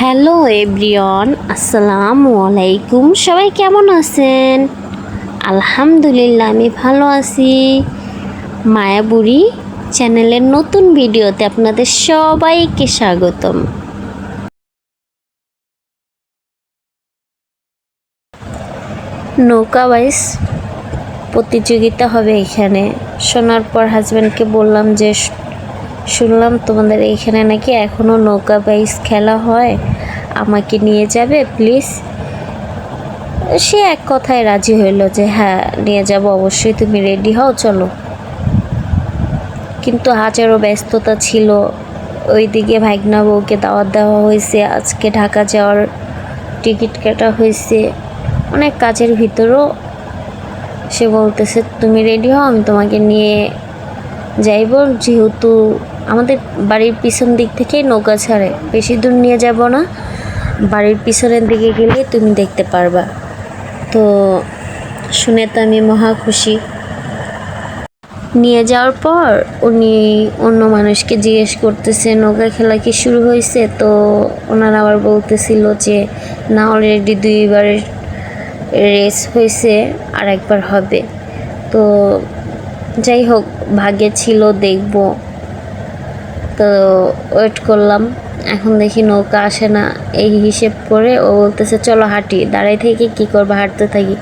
Hello everyone, আসসালামু আলাইকুম। সবাই কেমন আছেন? আলহামদুলিল্লাহ, আমি ভালো আছি। মায়াবুড়ি চ্যানেলের নতুন ভিডিওতে আপনাদের সবাইকে স্বাগতম। নৌকা বাইস প্রতিযোগিতা হবে এখানে। শোনার পর হাজব্যান্ডকে বললাম যে "শ- শুনলাম তোমাদের এইখানে নাকি এখনও নৌকা বাইস খেলা হয়। আমাকে নিয়ে যাবে প্লিজ সে এক কথায় রাজি হইল যে হ্যাঁ নিয়ে যাব, অবশ্যই তুমি রেডি হও, চলো। কিন্তু হাজারো ব্যস্ততা ছিল। ওইদিকে ভাইগনা বউকে দাওয়াত দেওয়া হয়েছে, আজকে ঢাকা যাওয়ার টিকিট কাটা হয়েছে। অনেক কাজের ভিতরেও সে বলতেছে, তুমি রেডি হও, আমি তোমাকে নিয়ে যাইব। যেহেতু আমাদের বাড়ির পিছন দিক থেকেই নৌকা ছাড়ে। বেশি দূর নিয়ে যাব না। বাড়ির পিছনের দিকে গেলে তুমি দেখতে পারবা। তো শুনে তো আমি মহা খুশি। নিয়ে যাওয়ার পর উনি অন্য মানুষকে জিজ্ঞেস করতেছে, নৌকা খেলা কি শুরু হয়েছে? তো ওনারা আবার বলতেছিল যে, না অলরেডি দুইবারের রেস হয়েছে আর একবার হবে। তো যাই হোক, ভাগ্যে ছিল, দেখব। তো ওয়েট করলাম। এখন দেখি নৌকা আসে না। এই হিসেব করে ও বলতেছে, চলো হাঁটি। দাঁড়াই থেকে কি করব? হাঁটতে থাকি।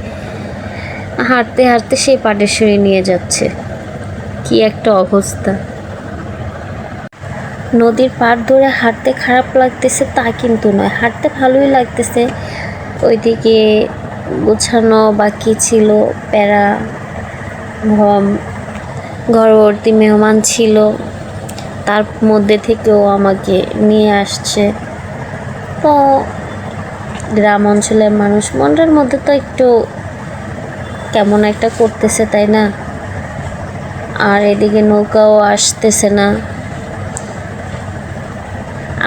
হাঁটতে হাঁটতে সেই পাটেশ্বরী নিয়ে যাচ্ছে। কি একটা অবস্থা। নদীর পাড় ধরে হাঁটতে খারাপ লাগতেছে তা কিন্তু নয়। হাঁটতে ভালোই লাগতেছে। ওইদিকে গোছানো বাকি ছিল, প্যারা ঘম ঘরবর্তী মেহমান ছিল। তার মধ্যে থেকেও আমাকে নিয়ে আসছে। তো গ্রাম অঞ্চলের মানুষ, মনটার মধ্যে তো একটু কেমন একটা করতেছে, তাই না? আর এদিকে নৌকাও আসতেছে না।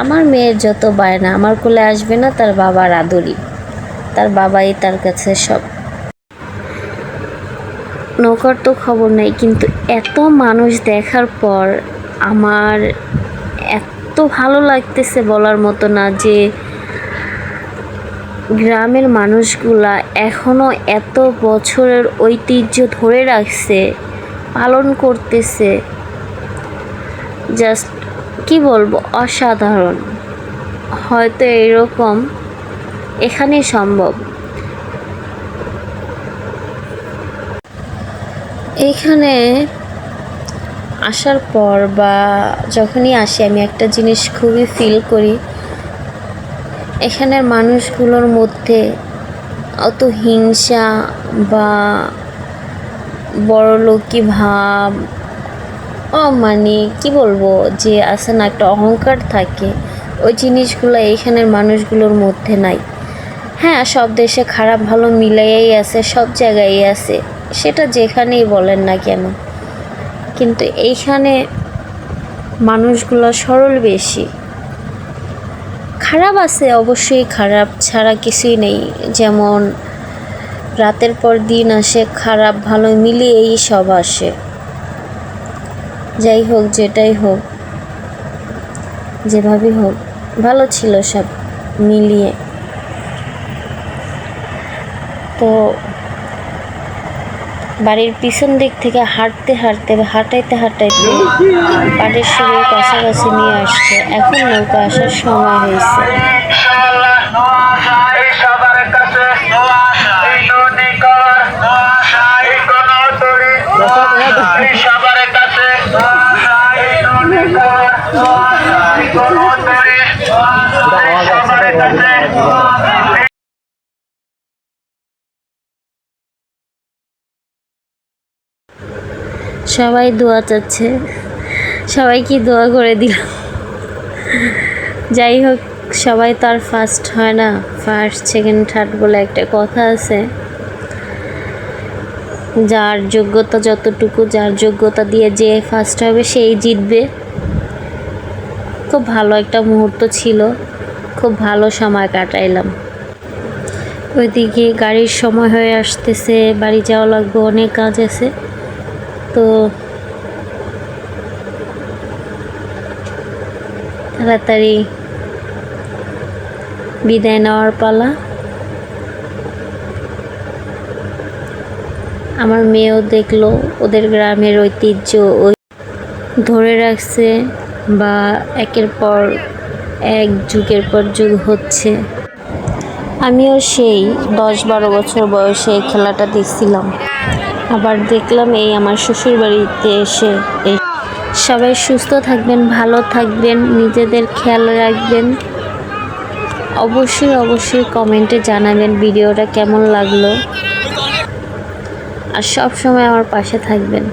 আমার মেয়ের যত বায়না, আমার কোলে আসবে না তার বাবার আদরি। তার বাবাই তার কাছে সব। নৌকার তো খবর নেই, কিন্তু এত মানুষ দেখার পর আমার এত ভালো লাগতেছে বলার মতো না যে গ্রামের মানুষগুলা এখনও এত বছরের ঐতিহ্য ধরে রাখছে, পালন করতেছে। জাস্ট কি বলব, অসাধারণ। হয়তো এরকম এখানেই সম্ভব। এখানে আসার পর বা যখনই আসি, আমি একটা জিনিস খুবই ফিল করি। এখানের মানুষগুলোর মধ্যে অত হিংসা বা বড়লোকি ভাব, ও মানে কি বলব, যে আছে না একটা অহংকার থাকে, ওই জিনিসগুলো এইখানের মানুষগুলোর মধ্যে নাই। হ্যাঁ সব দেশে খারাপ ভালো মিলাইয়াই আছে, সব জায়গায় আছে। সেটা যেখানেই বলেন না কেন। কিন্তু এইখানে মানুষগুলো সরল বেশি। খারাপ আছে অবশ্যই খারাপ ছাড়া কিছুই নেই। যেমন রাতের পর দিন আসে, খারাপ ভালো মিলিয়েই সব আসে। যাই হোক, যেটাই হোক যেভাবেই হোক, ভালো ছিল সব মিলিয়ে। তো বাড়ির পিছন দিক থেকে হাঁটতে হাঁটতে হাঁটাইতে হাঁটাইতে পাটের শরীর কাছাকাছি নিয়ে আসছে। এখন নৌকা আসার সময় হয়েছে। সবাই দোয়া চাচ্ছে। সবাইকে দোয়া করে দিল যাই হোক, সবাই তো আর ফার্স্ট হয় না। ফার্স্ট সেকেন্ড থার্ড বলে একটা কথা আছে। যার যোগ্যতা যতটুকু, যার যোগ্যতা দিয়ে যে ফার্স্ট হবে, সেই জিতবে। খুব ভালো একটা মুহূর্ত ছিল। খুব ভালো সময় কাটাইলাম। ওইদিকে গাড়ির সময় হয়ে আসতেছে, বাড়ি যাওয়া লাগবে, অনেক কাজ আছে। তো তাড়াতাড়ি বিদায় নেওয়ার পালা। আমার মেয়েও দেখল, ওদের গ্রামের ঐতিহ্য ওই ধরে রাখছে বা একের পর এক, যুগের পর যুগ হচ্ছে। আমিও সেই দশ বারো বছর বয়সে এই খেলাটা দেখছিলাম। আবার দেখলাম এই আমার শ্বশুর বাড়িতে এসে এই সবাই সুস্থ থাকবেন, ভালো থাকবেন, নিজেদের খেয়াল রাখবেন। অবশ্যই অবশ্যই কমেন্টে জানাবেন ভিডিওটা কেমন লাগল। আর সব সময় আমার পাশে থাকবেন।